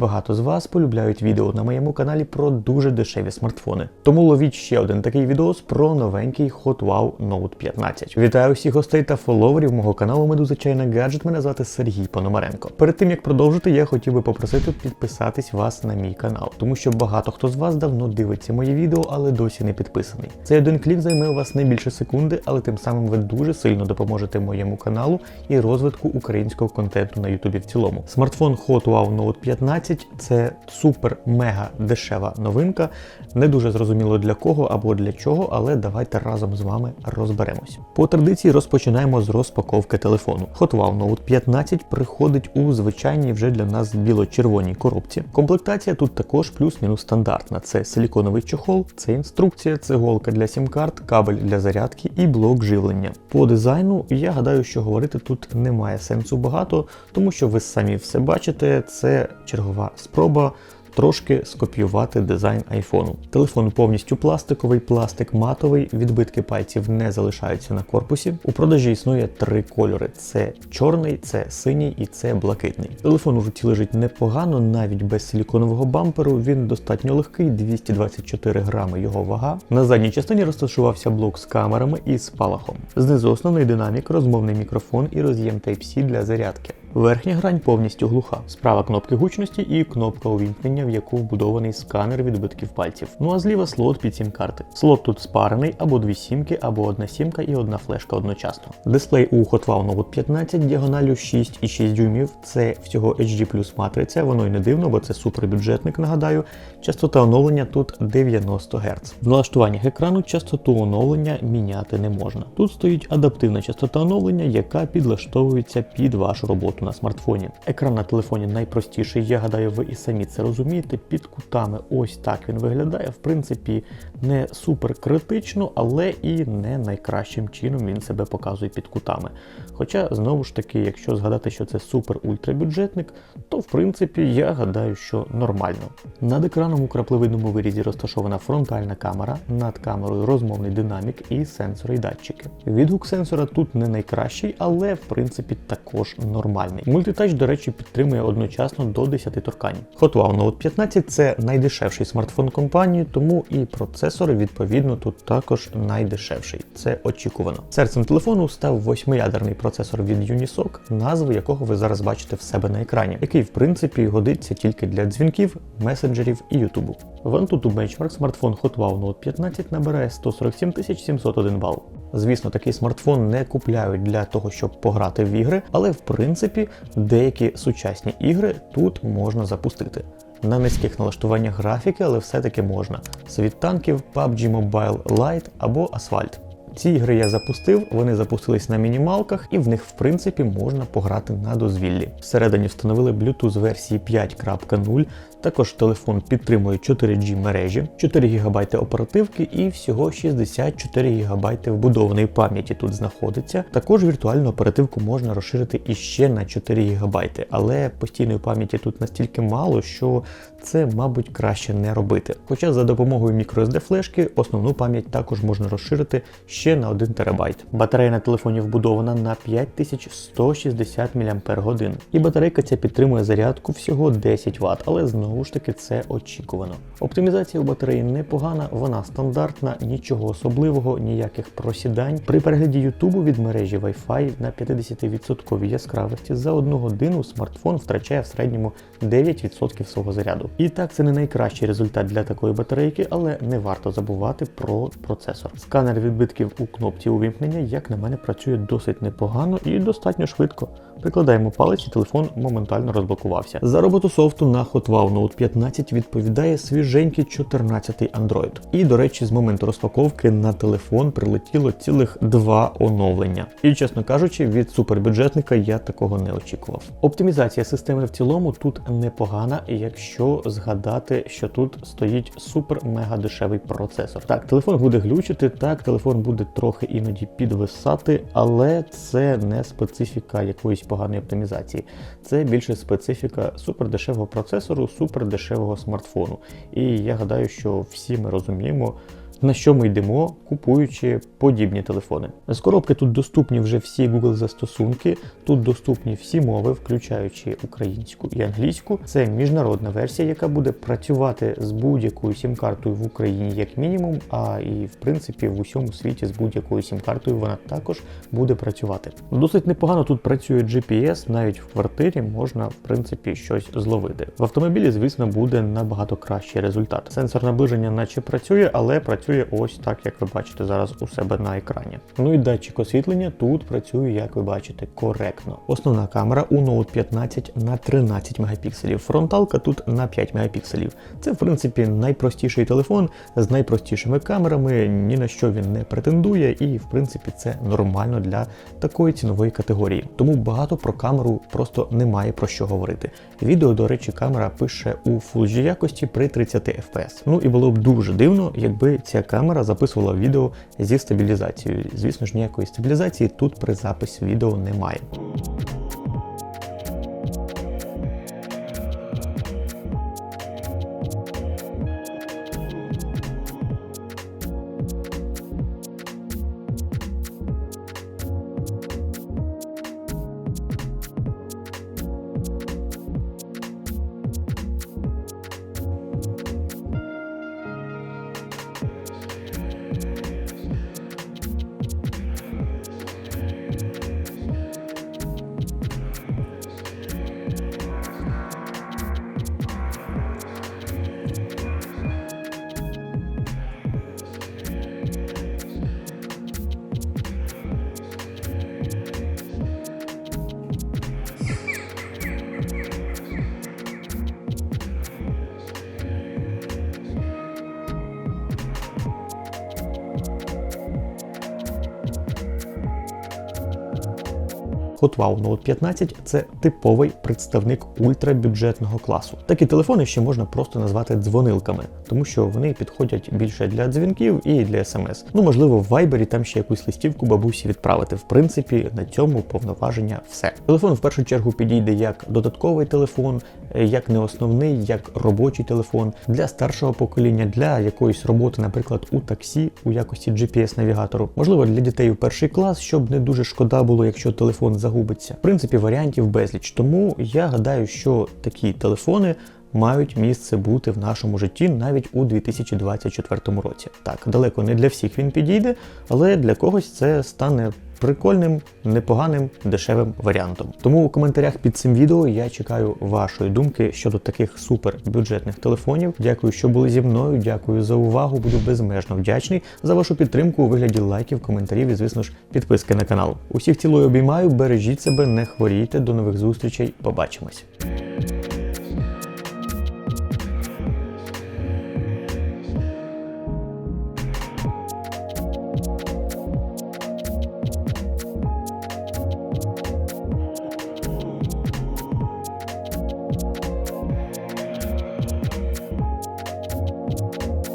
Багато з вас полюбляють відео на моєму каналі про дуже дешеві смартфони. Тому ловіть ще один такий відос про новенький Hot Wow Note 15. Вітаю всіх гостей та фоловерів мого каналу Медуза Чайна Гаджет. Мене звати Сергій Пономаренко. Перед тим як продовжити, я хотів би попросити підписатись вас на мій канал, тому що багато хто з вас давно дивиться мої відео, але досі не підписаний. Цей один клік займе у вас не більше секунди, але тим самим ви дуже сильно допоможете моєму каналу і розвитку українського контенту на Ютубі в цілому. Смартфон Hot Wow Note 15 це супер мега дешева новинка. Не дуже зрозуміло для кого або для чого, але давайте разом з вами розберемось. По традиції розпочинаємо з розпаковки телефону. Wow Note 15 приходить у звичайній вже для нас біло-червоній коробці. Комплектація тут також плюс-мінус стандартна. Це силіконовий чохол, це інструкція, це голка для сім-карт, кабель для зарядки і блок живлення. По дизайну я гадаю, що говорити тут немає сенсу багато, тому що ви самі все бачите. Це чергова спроба трошки скопіювати дизайн айфону. Телефон повністю пластиковий, пластик матовий, відбитки пальців не залишаються на корпусі. У продажі існує три кольори: це чорний, це синій і це блакитний. Телефон у руці лежить непогано, навіть без силіконового бамперу. Він достатньо легкий, 224 грами його вага. На задній частині розташувався блок з камерами і спалахом. Знизу основний динамік, розмовний мікрофон і роз'єм Type-C для зарядки. Верхня грань повністю глуха. Справа кнопки гучності і кнопка увімкнення, в яку вбудований сканер відбитків пальців. Ну а зліва слот під сім-карти. Слот тут спарений або дві сімки, або одна сімка і одна флешка одночасно. Дисплей у Hotwow Note 15 діагоналю 6,6 дюймів. Це всього HD матриця, воно й не дивно, бо це супербюджетник, нагадаю. Частота оновлення тут 90 Гц. В налаштуваннях екрану частоту оновлення міняти не можна. Тут стоїть адаптивна частота оновлення, яка підлаштовується під вашу роботу на смартфоні. Екран на телефоні найпростіший, я гадаю, ви і самі це розумієте. Під кутами ось так він виглядає. В принципі, не супер критично, але і не найкращим чином він себе показує під кутами. Хоча, знову ж таки, якщо згадати, що це супер ультрабюджетник, то в принципі я гадаю, що нормально. Над екраном у крапливидному вирізі розташована фронтальна камера, над камерою розмовний динамік і сенсори й датчики. Відгук сенсора тут не найкращий, але в принципі також нормальний. Мультитач, до речі, підтримує одночасно до 10 торкань. Hotwow Note 15 це найдешевший смартфон компанії, тому і процесор відповідно тут також найдешевший. Це очікувано. Серцем телефону став восьмиядерний процесор від Unisoc, назву якого ви зараз бачите в себе на екрані, який в принципі годиться тільки для дзвінків, месенджерів і Ютубу. В Antutu Benchmark смартфон Hotwow Note 15 набирає 147 701 бал. Звісно, такий смартфон не купляють для того, щоб пограти в ігри, але в принципі деякі сучасні ігри тут можна запустити. На низьких налаштуваннях графіки, але все-таки можна. Світ танків, PUBG Mobile Lite або Asphalt. Ці ігри я запустив, вони запустились на мінімалках, і в них в принципі можна пограти на дозвіллі. Всередині встановили Bluetooth версії 5.0. Також телефон підтримує 4G мережі, 4 ГБ оперативки і всього 64 ГБ вбудованої пам'яті тут знаходиться. Також віртуальну оперативку можна розширити іще на 4 ГБ, але постійної пам'яті тут настільки мало, що це, мабуть, краще не робити. Хоча за допомогою microSD флешки основну пам'ять також можна розширити ще на 1 ТБ. Батарея на телефоні вбудована на 5160 мАч. І батарейка ця підтримує зарядку всього 10 Вт, але знову ж таки це очікувано. Оптимізація у батареї непогана, вона стандартна, нічого особливого, ніяких просідань. При перегляді Ютубу від мережі Wi-Fi на 50% яскравості за одну годину смартфон втрачає в середньому 9% свого заряду. І так, це не найкращий результат для такої батарейки, але не варто забувати про процесор. Сканер відбитків у кнопці увімкнення, як на мене, працює досить непогано і достатньо швидко. Прикладаємо палець і телефон моментально розблокувався. За роботу софту на Hotwow Note 15 відповідає свіженький 14-й Android. І, до речі, з моменту розпаковки на телефон прилетіло цілих два оновлення. І, чесно кажучи, від супербюджетника я такого не очікував. Оптимізація системи в цілому тут непогана, якщо згадати, що тут стоїть супер-мега дешевий процесор. Так, телефон буде глючити, так, телефон буде трохи іноді підвисати, але це не специфіка якоїсь поганої оптимізації. Це більше специфіка супердешевого процесору, супердешевого смартфону. І я гадаю, що всі ми розуміємо. На що ми йдемо, купуючи подібні телефони. З коробки тут доступні вже всі Google застосунки, тут доступні всі мови, включаючи українську і англійську. Це міжнародна версія, яка буде працювати з будь-якою сім-картою в Україні як мінімум, а і в принципі в усьому світі з будь-якою сім-картою вона також буде працювати. Досить непогано тут працює GPS, навіть в квартирі можна в принципі щось зловити. В автомобілі, звісно, буде набагато кращий результат. Сенсор наближення наче працює, але працює ось так, як ви бачите зараз у себе на екрані. Ну і датчик освітлення тут працює, як ви бачите, коректно. Основна камера у Note 15 на 13 мегапікселів. Фронталка тут на 5 мегапікселів. Це в принципі найпростіший телефон з найпростішими камерами, ні на що він не претендує, і в принципі це нормально для такої цінової категорії. Тому багато про камеру просто немає про що говорити. Відео, до речі, камера пише у Full HD якості при 30 FPS. Ну і було б дуже дивно, якби ця камера записувала відео зі стабілізацією. Звісно ж, ніякої стабілізації тут при записі відео немає. HotWow Note 15 це типовий представник ультрабюджетного класу. Такі телефони ще можна просто назвати дзвонилками, тому що вони підходять більше для дзвінків і для смс. Ну можливо, в Viber там ще якусь листівку бабусі відправити. В принципі, на цьому повноваження все. Телефон в першу чергу підійде як додатковий телефон, як не основний, як робочий телефон для старшого покоління, для якоїсь роботи, наприклад, у таксі у якості GPS-навігатору. Можливо, для дітей у перший клас, щоб не дуже шкода було, якщо телефон загубиться. В принципі, варіантів безліч. Тому я гадаю, що такі телефони. Мають місце бути в нашому житті навіть у 2024 році. Так, далеко не для всіх він підійде, але для когось це стане прикольним, непоганим, дешевим варіантом. Тому у коментарях під цим відео я чекаю вашої думки щодо таких супербюджетних телефонів. Дякую, що були зі мною. Дякую за увагу. Буду безмежно вдячний за вашу підтримку у вигляді лайків, коментарів і, звісно ж, підписки на канал. Усіх цілою обіймаю, бережіть себе, не хворійте. До нових зустрічей. Побачимось.